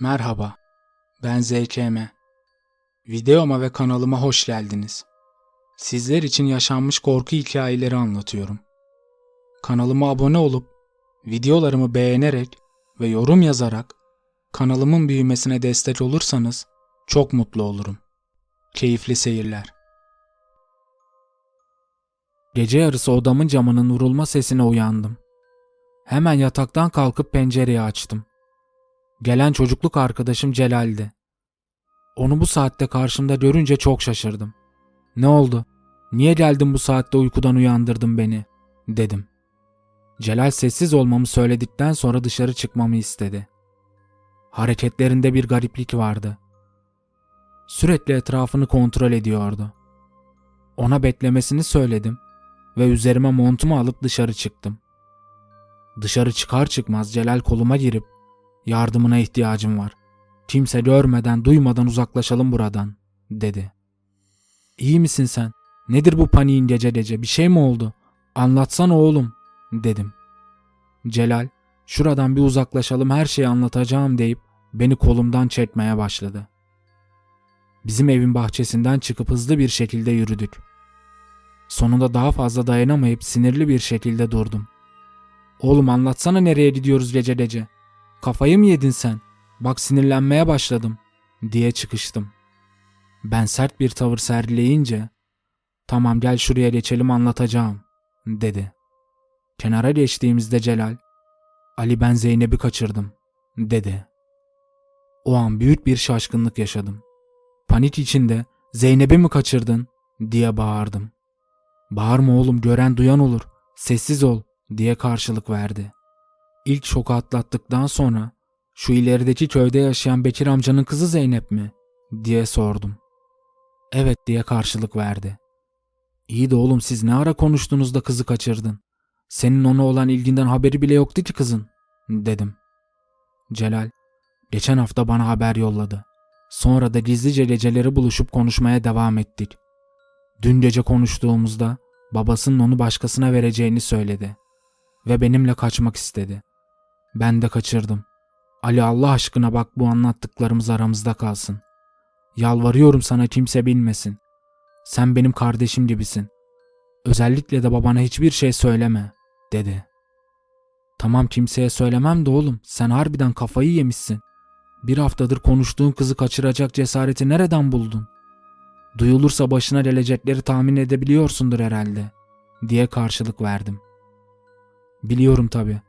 Merhaba, ben ZKM. Videoma ve kanalıma hoş geldiniz. Sizler için yaşanmış korku hikayeleri anlatıyorum. Kanalıma abone olup, videolarımı beğenerek ve yorum yazarak kanalımın büyümesine destek olursanız çok mutlu olurum. Keyifli seyirler. Gece yarısı odamın camının vurulma sesine uyandım. Hemen yataktan kalkıp pencereyi açtım. Gelen çocukluk arkadaşım Celal'di. Onu bu saatte karşımda görünce çok şaşırdım. Ne oldu? Niye geldin bu saatte uykudan uyandırdın beni? dedim. Celal sessiz olmamı söyledikten sonra dışarı çıkmamı istedi. Hareketlerinde bir gariplik vardı. Sürekli etrafını kontrol ediyordu. Ona beklemesini söyledim ve üzerime montumu alıp dışarı çıktım. Dışarı çıkar çıkmaz Celal koluma girip Yardımına ihtiyacım var. Kimse görmeden, duymadan uzaklaşalım buradan, dedi. İyi misin sen? Nedir bu paniğin gece gece? Bir şey mi oldu? Anlatsana oğlum, dedim. Celal, şuradan bir uzaklaşalım her şeyi anlatacağım deyip beni kolumdan çekmeye başladı. Bizim evin bahçesinden çıkıp hızlı bir şekilde yürüdük. Sonunda daha fazla dayanamayıp sinirli bir şekilde durdum. Oğlum anlatsana nereye gidiyoruz gece gece? Kafayı mı yedin sen? Bak sinirlenmeye başladım diye çıkıştım. Ben sert bir tavır sergileyince tamam gel şuraya geçelim anlatacağım dedi. Kenara geçtiğimizde Celal Ali ben Zeynep'i kaçırdım dedi. O an büyük bir şaşkınlık yaşadım. Panik içinde Zeynep'i mi kaçırdın diye bağırdım. Bağırma oğlum gören duyan olur sessiz ol diye karşılık verdi. İlk şoku atlattıktan sonra şu ilerideki köyde yaşayan Bekir amcanın kızı Zeynep mi? diye sordum. Evet diye karşılık verdi. İyi de oğlum siz ne ara konuştunuz da kızı kaçırdın? Senin ona olan ilginden haberi bile yoktu ki kızın, dedim. Celal, geçen hafta bana haber yolladı. Sonra da gizlice geceleri buluşup konuşmaya devam ettik. Dün gece konuştuğumuzda babasının onu başkasına vereceğini söyledi ve benimle kaçmak istedi. Ben de kaçırdım. Ali Allah aşkına bak bu anlattıklarımız aramızda kalsın. Yalvarıyorum sana kimse bilmesin. Sen benim kardeşim gibisin. Özellikle de babana hiçbir şey söyleme, dedi. Tamam kimseye söylemem de oğlum sen harbiden kafayı yemişsin. Bir haftadır konuştuğun kızı kaçıracak cesareti nereden buldun? Duyulursa başına gelecekleri tahmin edebiliyorsundur herhalde, diye karşılık verdim. Biliyorum tabii.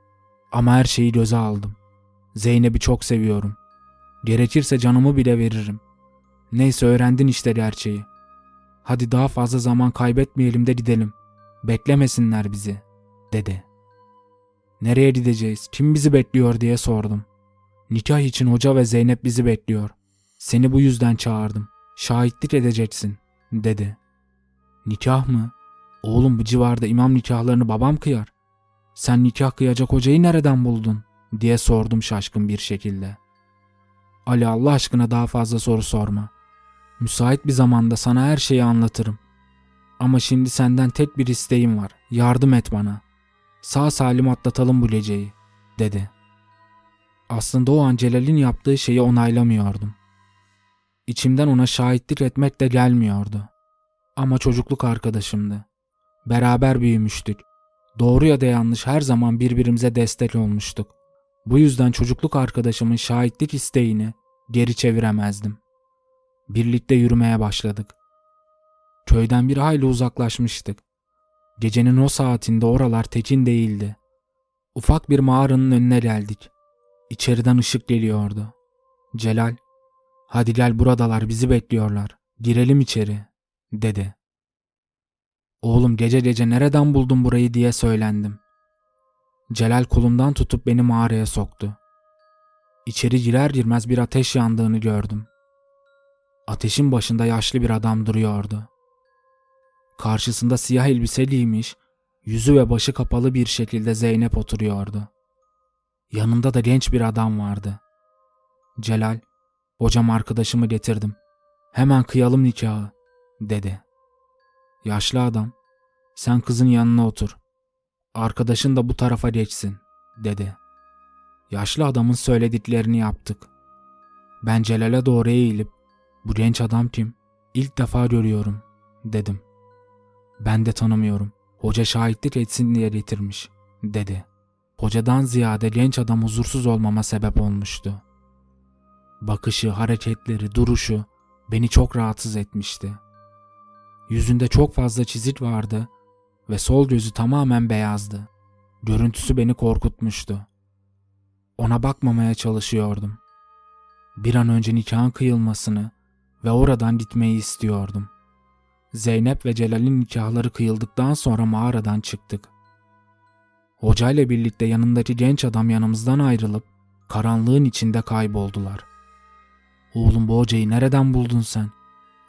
Ama her şeyi göze aldım. Zeynep'i çok seviyorum. Gerekirse canımı bile veririm. Neyse öğrendin işte gerçeği. Hadi daha fazla zaman kaybetmeyelim de gidelim. Beklemesinler bizi, dedi. Nereye gideceğiz? Kim bizi bekliyor diye sordum. Nikah için hoca ve Zeynep bizi bekliyor. Seni bu yüzden çağırdım. Şahitlik edeceksin, dedi. Nikah mı? Oğlum bu civarda imam nikahlarını babam kıyar. Sen nikah kıyacak hocayı nereden buldun? diye sordum şaşkın bir şekilde. Ali Allah aşkına daha fazla soru sorma. Müsait bir zamanda sana her şeyi anlatırım. Ama şimdi senden tek bir isteğim var. Yardım et bana. Sağ salim atlatalım bu geceyi, dedi. Aslında o an Celal'in yaptığı şeyi onaylamıyordum. İçimden ona şahitlik etmek de gelmiyordu. Ama çocukluk arkadaşımdı. Beraber büyümüştük. Doğru ya da yanlış her zaman birbirimize destek olmuştuk. Bu yüzden çocukluk arkadaşımın şahitlik isteğini geri çeviremezdim. Birlikte yürümeye başladık. Köyden bir hayli uzaklaşmıştık. Gecenin o saatinde oralar tekin değildi. Ufak bir mağaranın önüne geldik. İçeriden ışık geliyordu. Celal, hadi gel buradalar bizi bekliyorlar. Girelim içeri, dedi. Oğlum gece gece nereden buldun burayı diye söylendim. Celal kolumdan tutup beni mağaraya soktu. İçeri girer girmez bir ateş yandığını gördüm. Ateşin başında yaşlı bir adam duruyordu. Karşısında siyah elbise giymiş, yüzü ve başı kapalı bir şekilde Zeynep oturuyordu. Yanında da genç bir adam vardı. Celal, hocam arkadaşımı getirdim. Hemen kıyalım nikahı, dedi. Yaşlı adam, sen kızın yanına otur. Arkadaşın da bu tarafa geçsin, dedi. Yaşlı adamın söylediklerini yaptık. Ben Celal'e doğru eğilip bu genç adam kim? İlk defa görüyorum dedim. Ben de tanımıyorum. Hoca şahitlik etsin diye getirmiş dedi. Hocadan ziyade genç adam huzursuz olmama sebep olmuştu. Bakışı, hareketleri, duruşu beni çok rahatsız etmişti. Yüzünde çok fazla çizik vardı ve sol gözü tamamen beyazdı. Görüntüsü beni korkutmuştu. Ona bakmamaya çalışıyordum. Bir an önce nikahın kıyılmasını ve oradan gitmeyi istiyordum. Zeynep ve Celal'in nikahları kıyıldıktan sonra mağaradan çıktık. Hoca ile birlikte yanındaki genç adam yanımızdan ayrılıp karanlığın içinde kayboldular. Oğlum bu hocayı nereden buldun sen?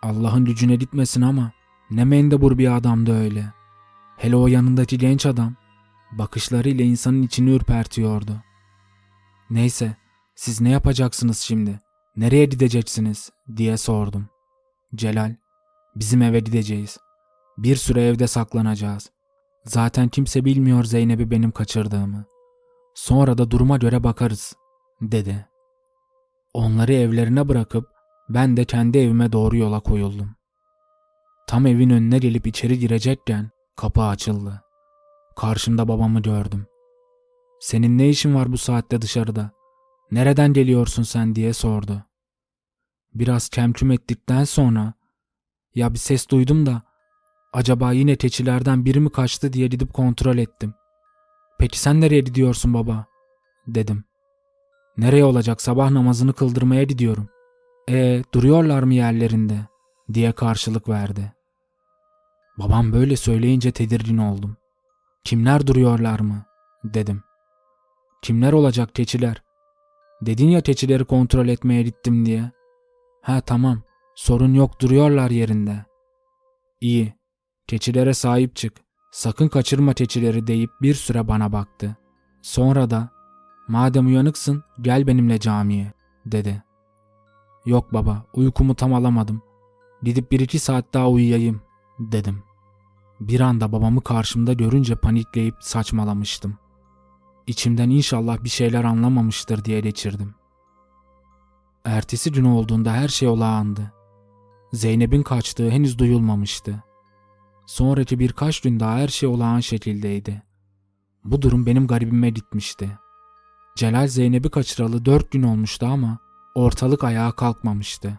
Allah'ın gücüne gitmesin ama ne mendebur bir adamdı öyle. Hele o yanındaki genç adam bakışlarıyla insanın içini ürpertiyordu. Neyse siz ne yapacaksınız şimdi? Nereye gideceksiniz? diye sordum. Celal, bizim eve gideceğiz. Bir süre evde saklanacağız. Zaten kimse bilmiyor Zeynep'i benim kaçırdığımı. Sonra da duruma göre bakarız, dedi. Onları evlerine bırakıp ben de kendi evime doğru yola koyuldum. Tam evin önüne gelip içeri girecekken kapı açıldı. Karşımda babamı gördüm. Senin ne işin var bu saatte dışarıda? Nereden geliyorsun sen diye sordu. Biraz kemküm ettikten sonra ya bir ses duydum da acaba yine keçilerden biri mi kaçtı diye gidip kontrol ettim. Peki sen nereye gidiyorsun baba? dedim. Nereye olacak sabah namazını kıldırmaya gidiyorum. E duruyorlar mı yerlerinde? diye karşılık verdi. Babam böyle söyleyince tedirgin oldum. Kimler duruyorlar mı? dedim. Kimler olacak keçiler? Dedin ya keçileri kontrol etmeye gittim diye. Ha tamam. Sorun yok duruyorlar yerinde. İyi. Keçilere sahip çık. Sakın kaçırma keçileri deyip bir süre bana baktı. Sonra da madem uyanıksın gel benimle camiye dedi. Yok baba uykumu tam alamadım. Gidip bir iki saat daha uyuyayım dedim. Bir anda babamı karşımda görünce panikleyip saçmalamıştım. İçimden inşallah bir şeyler anlamamıştır diye geçirdim. Ertesi gün olduğunda her şey olağandı. Zeynep'in kaçtığı henüz duyulmamıştı. Sonraki birkaç gün daha her şey olağan şekildeydi. Bu durum benim garibime gitmişti. Celal Zeynep'i kaçıralı dört gün olmuştu ama ortalık ayağa kalkmamıştı.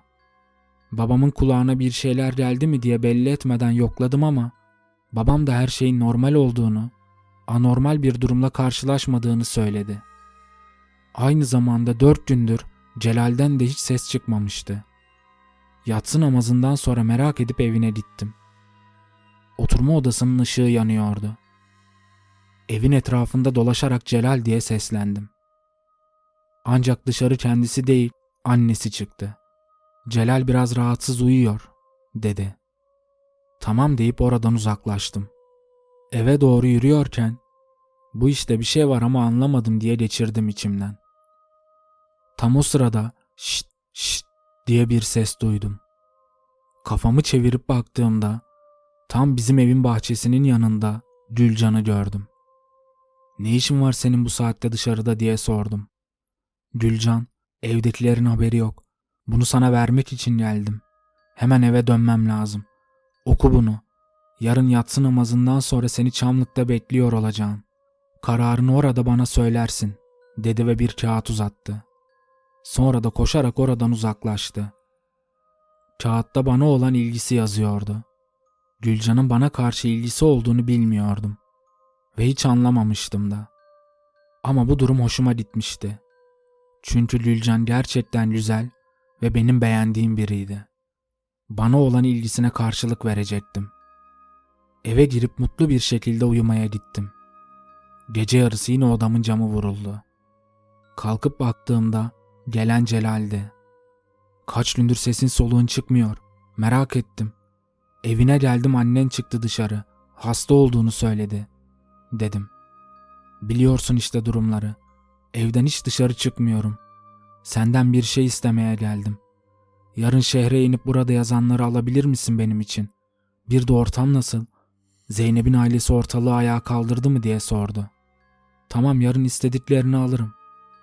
Babamın kulağına bir şeyler geldi mi diye belli etmeden yokladım ama babam da her şeyin normal olduğunu, anormal bir durumla karşılaşmadığını söyledi. Aynı zamanda dört gündür Celal'den de hiç ses çıkmamıştı. Yatsı namazından sonra merak edip evine gittim. Oturma odasının ışığı yanıyordu. Evin etrafında dolaşarak Celal diye seslendim. Ancak dışarı kendisi değil, annesi çıktı. Celal biraz rahatsız uyuyor, dedi. Tamam deyip oradan uzaklaştım. Eve doğru yürüyorken, bu işte bir şey var ama anlamadım diye geçirdim içimden. Tam o sırada şşt şşt diye bir ses duydum. Kafamı çevirip baktığımda tam bizim evin bahçesinin yanında Gülcan'ı gördüm. Ne işin var senin bu saatte dışarıda diye sordum. Gülcan, evdekilerin haberi yok. Bunu sana vermek için geldim. Hemen eve dönmem lazım. Oku bunu. Yarın yatsı namazından sonra seni Çamlık'ta bekliyor olacağım. Kararını orada bana söylersin, dedi ve bir kağıt uzattı. Sonra da koşarak oradan uzaklaştı. Kağıtta bana olan ilgisi yazıyordu. Gülcan'ın bana karşı ilgisi olduğunu bilmiyordum. Ve hiç anlamamıştım da. Ama bu durum hoşuma gitmişti. Çünkü Gülcan gerçekten güzel ve benim beğendiğim biriydi. Bana olan ilgisine karşılık verecektim. Eve girip mutlu bir şekilde uyumaya gittim. Gece yarısı yine odamın camı vuruldu. Kalkıp baktığımda gelen Celal'di. Kaç gündür sesin soluğun çıkmıyor. Merak ettim. Evine geldim annen çıktı dışarı. Hasta olduğunu söyledi. Dedim. Biliyorsun işte durumları. Evden hiç dışarı çıkmıyorum. Senden bir şey istemeye geldim. Yarın şehre inip burada yazanları alabilir misin benim için? Bir de ortam nasıl? Zeynep'in ailesi ortalığı ayağa kaldırdı mı diye sordu. Tamam yarın istediklerini alırım.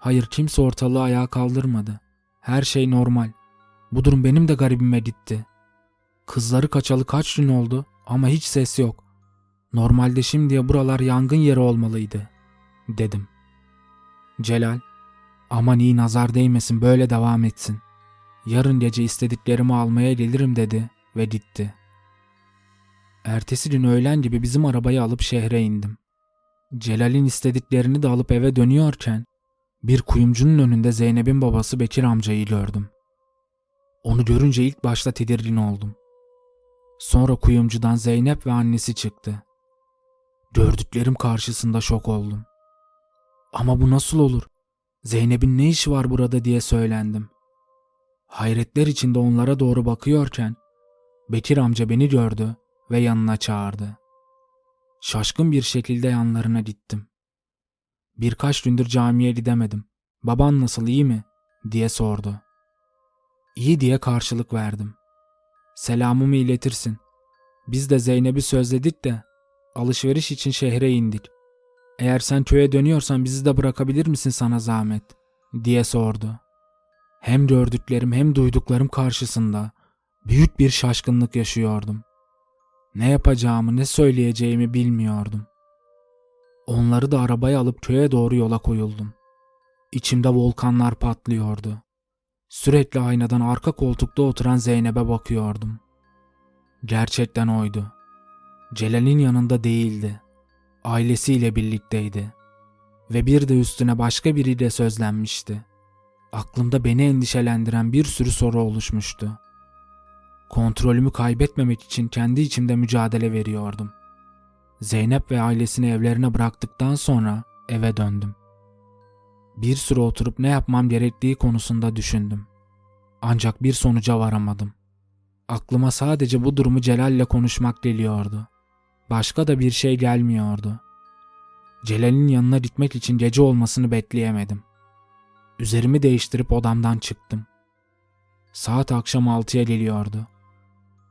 Hayır kimse ortalığı ayağa kaldırmadı. Her şey normal. Bu durum benim de garibime gitti. Kızları kaçalı kaç gün oldu ama hiç ses yok. Normalde şimdiye buralar yangın yeri olmalıydı, dedim. Celal, aman iyi nazar değmesin böyle devam etsin. Yarın gece istediklerimi almaya gelirim dedi ve gitti. Ertesi gün öğlen gibi bizim arabayı alıp şehre indim. Celal'in istediklerini de alıp eve dönüyorken bir kuyumcunun önünde Zeynep'in babası Bekir amcayı gördüm. Onu görünce ilk başta tedirgin oldum. Sonra kuyumcudan Zeynep ve annesi çıktı. Gördüklerim karşısında şok oldum. Ama bu nasıl olur? Zeynep'in ne işi var burada diye söylendim. Hayretler içinde onlara doğru bakıyorken Bekir amca beni gördü ve yanına çağırdı. Şaşkın bir şekilde yanlarına gittim. Birkaç gündür camiye gidemedim. Baban nasıl iyi mi? diye sordu. İyi diye karşılık verdim. Selamımı iletirsin. Biz de Zeynep'i sözledik de alışveriş için şehre indik. Eğer sen köye dönüyorsan bizi de bırakabilir misin sana zahmet? diye sordu. Hem gördüklerim hem duyduklarım karşısında büyük bir şaşkınlık yaşıyordum. Ne yapacağımı ne söyleyeceğimi bilmiyordum. Onları da arabaya alıp köye doğru yola koyuldum. İçimde volkanlar patlıyordu. Sürekli aynadan arka koltukta oturan Zeynep'e bakıyordum. Gerçekten oydu. Celal'in yanında değildi. Ailesiyle birlikteydi. Ve bir de üstüne başka biriyle sözlenmişti. Aklımda beni endişelendiren bir sürü soru oluşmuştu. Kontrolümü kaybetmemek için kendi içimde mücadele veriyordum. Zeynep ve ailesini evlerine bıraktıktan sonra eve döndüm. Bir süre oturup ne yapmam gerektiği konusunda düşündüm. Ancak bir sonuca varamadım. Aklıma sadece bu durumu Celal'le konuşmak geliyordu. Başka da bir şey gelmiyordu. Celal'in yanına gitmek için gece olmasını bekleyemedim. Üzerimi değiştirip odamdan çıktım. Saat akşam altıya geliyordu.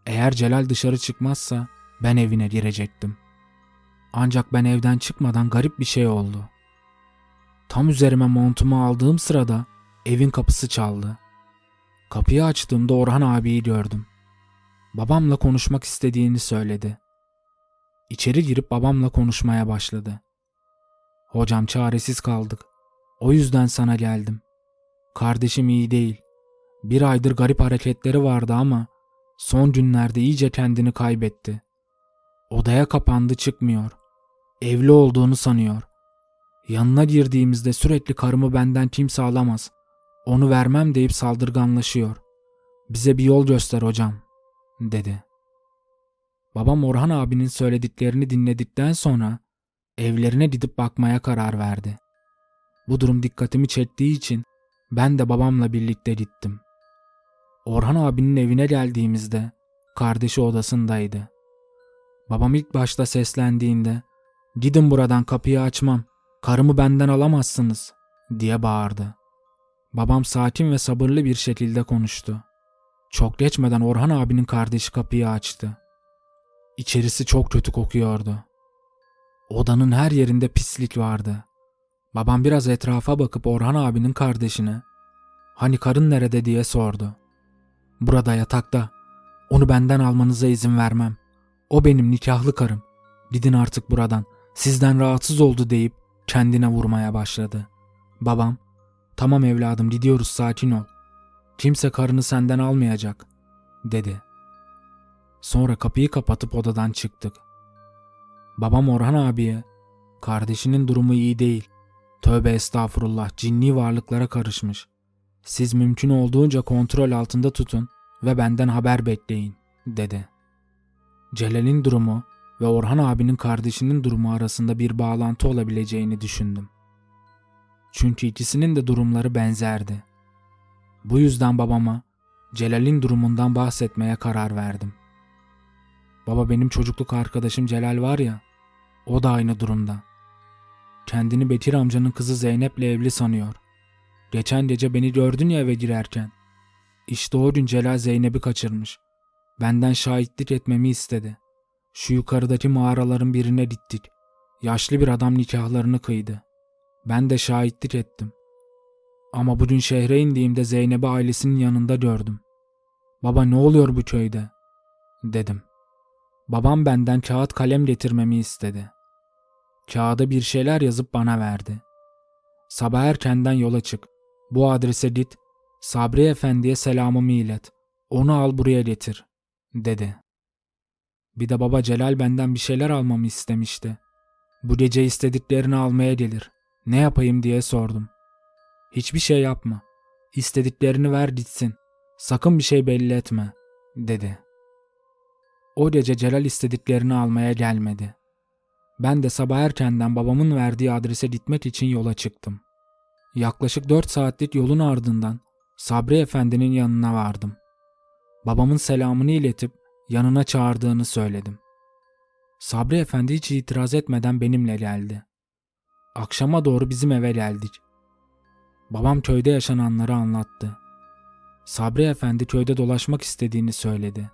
Eğer Celal dışarı çıkmazsa ben evine girecektim. Ancak ben evden çıkmadan garip bir şey oldu. Tam üzerime montumu aldığım sırada evin kapısı çaldı. Kapıyı açtığımda Orhan abiyi gördüm. Babamla konuşmak istediğini söyledi. İçeri girip babamla konuşmaya başladı. Hocam çaresiz kaldık. O yüzden sana geldim. Kardeşim iyi değil. Bir aydır garip hareketleri vardı ama son günlerde iyice kendini kaybetti. Odaya kapandı çıkmıyor. Evli olduğunu sanıyor. Yanına girdiğimizde sürekli karımı benden kimse alamaz. Onu vermem deyip saldırganlaşıyor. Bize bir yol göster hocam, dedi. Babam Orhan abinin söylediklerini dinledikten sonra evlerine gidip bakmaya karar verdi. Bu durum dikkatimi çektiği için ben de babamla birlikte gittim. Orhan abinin evine geldiğimizde kardeşi odasındaydı. Babam ilk başta seslendiğinde "Gidin buradan kapıyı açmam. Karımı benden alamazsınız." diye bağırdı. Babam sakin ve sabırlı bir şekilde konuştu. Çok geçmeden Orhan abinin kardeşi kapıyı açtı. İçerisi çok kötü kokuyordu. Odanın her yerinde pislik vardı. Babam biraz etrafa bakıp Orhan abinin kardeşine "Hani karın nerede?" diye sordu. "Burada yatakta. Onu benden almanıza izin vermem. O benim nikahlı karım. Gidin artık buradan. Sizden rahatsız oldu." deyip kendine vurmaya başladı. Babam "Tamam evladım gidiyoruz sakin ol. Kimse karını senden almayacak." dedi. Sonra kapıyı kapatıp odadan çıktık. Babam Orhan abiye kardeşinin durumu iyi değil. Tövbe estağfurullah cinni varlıklara karışmış. Siz mümkün olduğunca kontrol altında tutun ve benden haber bekleyin dedi. Celal'in durumu ve Orhan abinin kardeşinin durumu arasında bir bağlantı olabileceğini düşündüm. Çünkü ikisinin de durumları benzerdi. Bu yüzden babama Celal'in durumundan bahsetmeye karar verdim. Baba benim çocukluk arkadaşım Celal var ya, o da aynı durumda. Kendini Bekir amcanın kızı Zeynep'le evli sanıyor. Geçen gece beni gördün ya eve girerken. İşte o gün Celal Zeynep'i kaçırmış. Benden şahitlik etmemi istedi. Şu yukarıdaki mağaraların birine gittik. Yaşlı bir adam nikahlarını kıydı. Ben de şahitlik ettim. Ama bugün şehre indiğimde Zeynep'i ailesinin yanında gördüm. Baba ne oluyor bu köyde? Dedim. Babam benden kağıt kalem getirmemi istedi. Kağıda bir şeyler yazıp bana verdi. Sabah erkenden yola çık. Bu adrese git. Sabri Efendi'ye selamımı ilet. Onu al buraya getir, dedi. Bir de baba Celal benden bir şeyler almamı istemişti. Bu gece istediklerini almaya gelir. Ne yapayım diye sordum. Hiçbir şey yapma. İstediklerini ver gitsin. Sakın bir şey belli etme, dedi. O gece Celal istediklerini almaya gelmedi. Ben de sabah erkenden babamın verdiği adrese gitmek için yola çıktım. Yaklaşık dört saatlik yolun ardından Sabri Efendi'nin yanına vardım. Babamın selamını iletip yanına çağırdığını söyledim. Sabri Efendi hiç itiraz etmeden benimle geldi. Akşama doğru bizim eve geldik. Babam köyde yaşananları anlattı. Sabri Efendi köyde dolaşmak istediğini söyledi.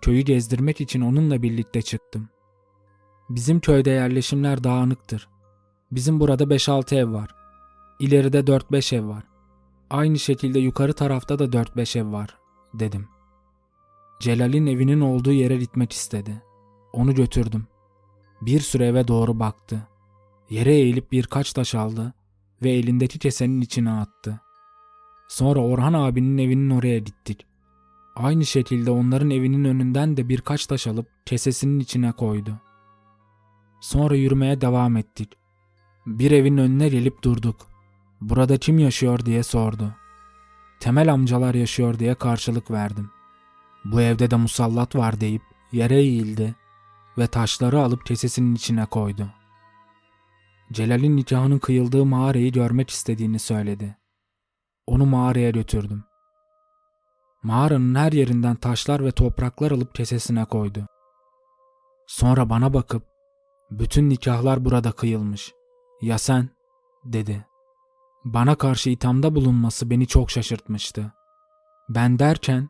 Köyü gezdirmek için onunla birlikte çıktım. Bizim köyde yerleşimler dağınıktır. Bizim burada 5-6 ev var. İleride 4-5 ev var. Aynı şekilde yukarı tarafta da 4-5 ev var, dedim. Celal'in evinin olduğu yere gitmek istedi. Onu götürdüm. Bir süre eve doğru baktı. Yere eğilip birkaç taş aldı ve elindeki kesenin içine attı. Sonra Orhan abinin evinin oraya gittik. Aynı şekilde onların evinin önünden de birkaç taş alıp kesesinin içine koydu. Sonra yürümeye devam ettik. Bir evin önüne gelip durduk. Burada kim yaşıyor diye sordu. Temel amcalar yaşıyor diye karşılık verdim. Bu evde de musallat var deyip yere eğildi ve taşları alıp kesesinin içine koydu. Celal'in nikahının kıyıldığı mağarayı görmek istediğini söyledi. Onu mağaraya götürdüm. Mağaranın her yerinden taşlar ve topraklar alıp kesesine koydu. Sonra bana bakıp bütün nikahlar burada kıyılmış. Ya sen? dedi. Bana karşı ithamda bulunması beni çok şaşırtmıştı. Ben derken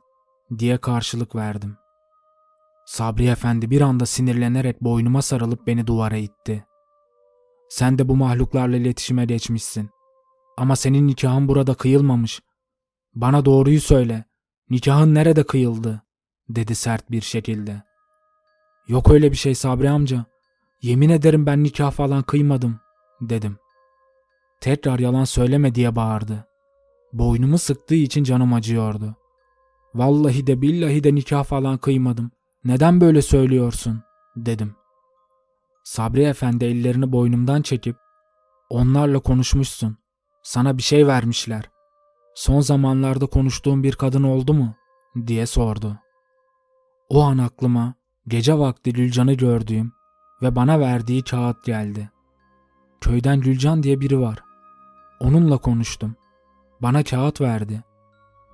diye karşılık verdim. Sabri Efendi bir anda sinirlenerek boynuma sarılıp beni duvara itti. Sen de bu mahluklarla iletişime geçmişsin. Ama senin nikahın burada kıyılmamış. Bana doğruyu söyle. Nikahın nerede kıyıldı? dedi sert bir şekilde. Yok öyle bir şey Sabri amca. Yemin ederim ben nikah falan kıymadım, dedim. Tekrar yalan söyleme diye bağırdı. Boynumu sıktığı için canım acıyordu. Vallahi de billahi de nikah falan kıymadım. Neden böyle söylüyorsun? dedim. Sabri Efendi ellerini boynumdan çekip onlarla konuşmuşsun. Sana bir şey vermişler. Son zamanlarda konuştuğun bir kadın oldu mu? diye sordu. O an aklıma gece vakti Gülcan'ı gördüğüm ve bana verdiği kağıt geldi. Köyden Gülcan diye biri var. Onunla konuştum. Bana kağıt verdi.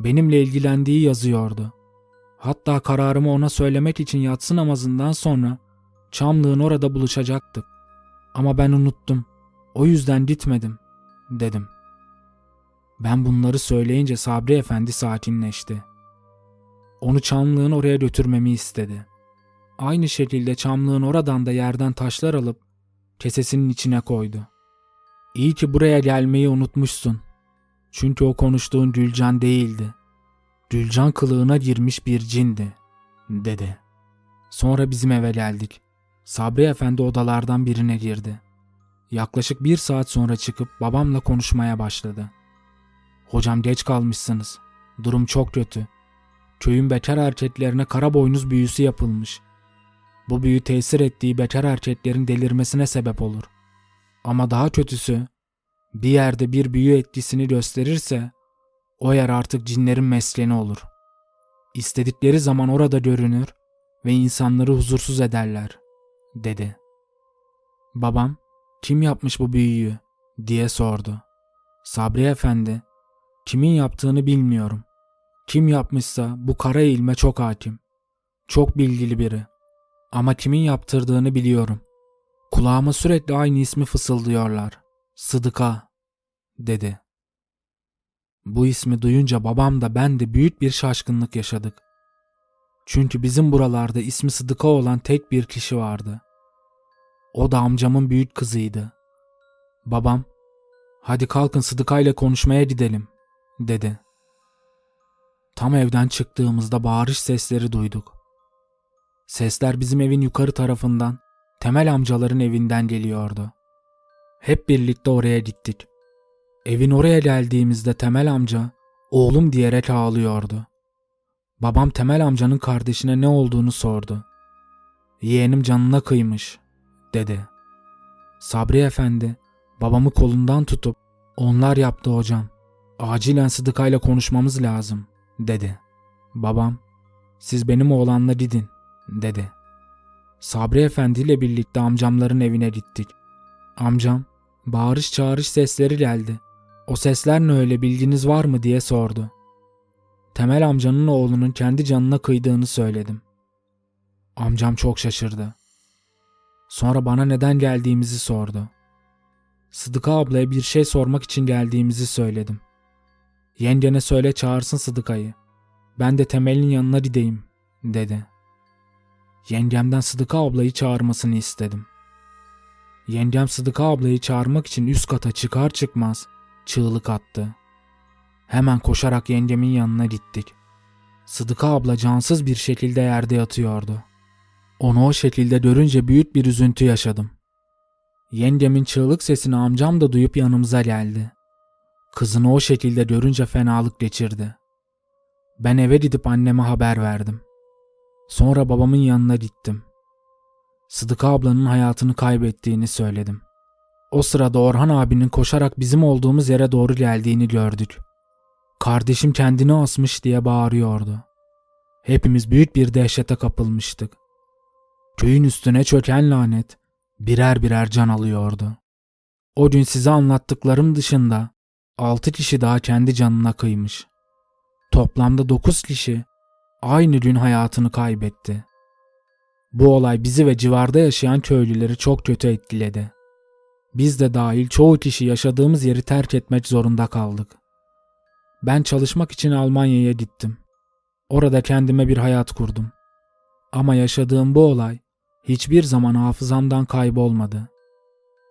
Benimle ilgilendiği yazıyordu. Hatta kararımı ona söylemek için yatsı namazından sonra Çamlığın orada buluşacaktık. Ama ben unuttum. O yüzden gitmedim, dedim. Ben bunları söyleyince Sabri Efendi sakinleşti. Onu Çamlığın oraya götürmemi istedi. Aynı şekilde Çamlığın oradan da yerden taşlar alıp kesesinin içine koydu. İyi ki buraya gelmeyi unutmuşsun. Çünkü o konuştuğun Gülcan değildi. Gülcan kılığına girmiş bir cindi, dedi. Sonra bizim eve geldik. Sabri Efendi odalardan birine girdi. Yaklaşık bir saat sonra çıkıp babamla konuşmaya başladı. Hocam geç kalmışsınız. Durum çok kötü. Köyün bekar erkeklerine kara boynuz büyüsü yapılmış. Bu büyü tesir ettiği bekar erkeklerin delirmesine sebep olur. Ama daha kötüsü bir yerde bir büyü etkisini gösterirse o yer artık cinlerin meskeni olur. İstedikleri zaman orada görünür ve insanları huzursuz ederler, dedi. Babam, kim yapmış bu büyüyü, diye sordu. Sabri Efendi, kimin yaptığını bilmiyorum. Kim yapmışsa bu kara ilme çok hakim. Çok bilgili biri. Ama kimin yaptırdığını biliyorum. Kulağıma sürekli aynı ismi fısıldıyorlar. Sıdıka, dedi. Bu ismi duyunca babam da ben de büyük bir şaşkınlık yaşadık. Çünkü bizim buralarda ismi Sıdıka olan tek bir kişi vardı. O da amcamın büyük kızıydı. Babam, Hadi kalkın Sıdıka ile konuşmaya gidelim, dedi. Tam evden çıktığımızda bağırış sesleri duyduk. Sesler bizim evin yukarı tarafından, Temel amcaların evinden geliyordu. Hep birlikte oraya gittik. Evin oraya geldiğimizde Temel amca, oğlum diyerek ağlıyordu. Babam Temel amcanın kardeşine ne olduğunu sordu. Yeğenim canına kıymış, dedi. Sabri efendi, babamı kolundan tutup, onlar yaptı hocam. Acilen Sıdıka'yla konuşmamız lazım, dedi. Babam, siz benim oğlanla gidin, dedi. Sabri Efendi ile birlikte amcamların evine gittik. Amcam, bağırış çağırış sesleri geldi. O sesler ne öyle bilginiz var mı diye sordu. Temel amcanın oğlunun kendi canına kıydığını söyledim. Amcam çok şaşırdı. Sonra bana neden geldiğimizi sordu. Sıdıka ablaya bir şey sormak için geldiğimizi söyledim. Yengene söyle çağırsın Sıdıka'yı. Ben de Temel'in yanına gideyim, dedi. Yengemden Sıdıka ablayı çağırmasını istedim. Yengem Sıdıka ablayı çağırmak için üst kata çıkar çıkmaz çığlık attı. Hemen koşarak yengemin yanına gittik. Sıdıka abla cansız bir şekilde yerde yatıyordu. Onu o şekilde görünce büyük bir üzüntü yaşadım. Yengemin çığlık sesini amcam da duyup yanımıza geldi. Kızını o şekilde görünce fenalık geçirdi. Ben eve gidip anneme haber verdim. Sonra babamın yanına gittim. Sıdıka ablanın hayatını kaybettiğini söyledim. O sırada Orhan abinin koşarak bizim olduğumuz yere doğru geldiğini gördük. Kardeşim kendini asmış diye bağırıyordu. Hepimiz büyük bir dehşete kapılmıştık. Köyün üstüne çöken lanet birer birer can alıyordu. O gün size anlattıklarım dışında altı kişi daha kendi canına kıymış. Toplamda dokuz kişi aynı gün hayatını kaybetti. Bu olay bizi ve civarda yaşayan köylüleri çok kötü etkiledi. Biz de dahil çoğu kişi yaşadığımız yeri terk etmek zorunda kaldık. Ben çalışmak için Almanya'ya gittim. Orada kendime bir hayat kurdum. Ama yaşadığım bu olay hiçbir zaman hafızamdan kaybolmadı.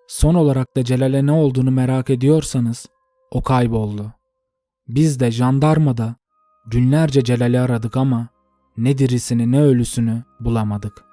Son olarak da Celal'e ne olduğunu merak ediyorsanız o kayboldu. Biz de jandarmada günlerce Celal'i aradık ama ne dirisini ne ölüsünü bulamadık.